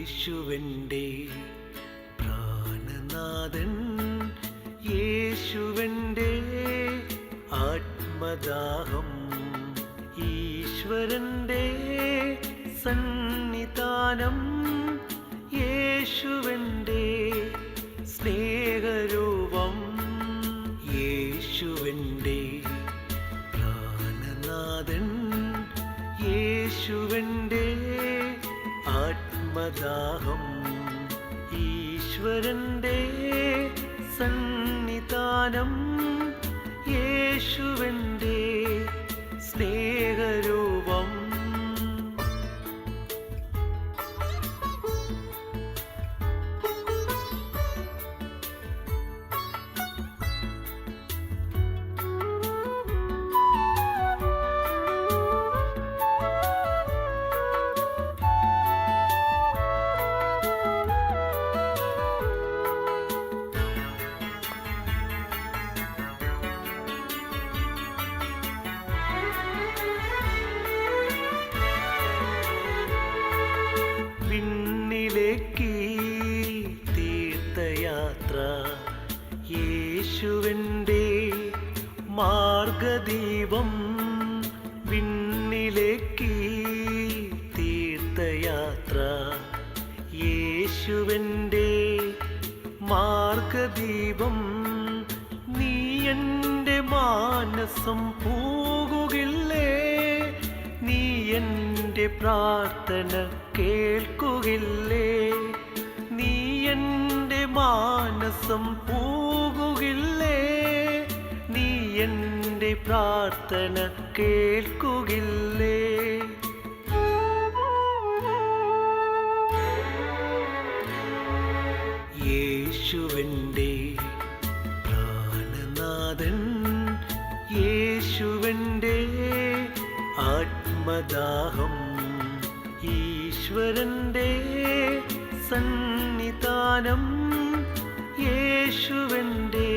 യേശുവന്റെ പ്രാണനാഥൻ യേശുവന്റെ ആത്മദാഹം ഈശ്വരന്റെ സന്നിധാനം യേശുവന്റെ സ്നേഹരൂപം യേശുവന്റെ പ്രാണനാഥൻ യേശുവന്റെ ആത്മദാഹം ഈശ്വരന്റെ സന്നിധാനം യേശുവന്റെ യേശുവിന്റെ മാർഗദീപം വിണ്ണിലേക്ക് തീർത്ഥയാത്ര. യേശുവിന്റെ മാർഗദീപം നീ എന്റെ മാനസം പോകുകില്ലേ? നീ എന്റെ പ്രാർത്ഥന കേൾക്കുകില്ലേ? നീ എന്റെ മാനസം പോകുകില്ലേ എന്റെ പ്രാർത്ഥന കേൾക്കുകില്ലേ യേശുവന്റെ പ്രാണനാഥൻ യേശുവന്റെ ആത്മദാഹം ഈശ്വരന്റെ സന്നിധാനം യേശുവന്റെ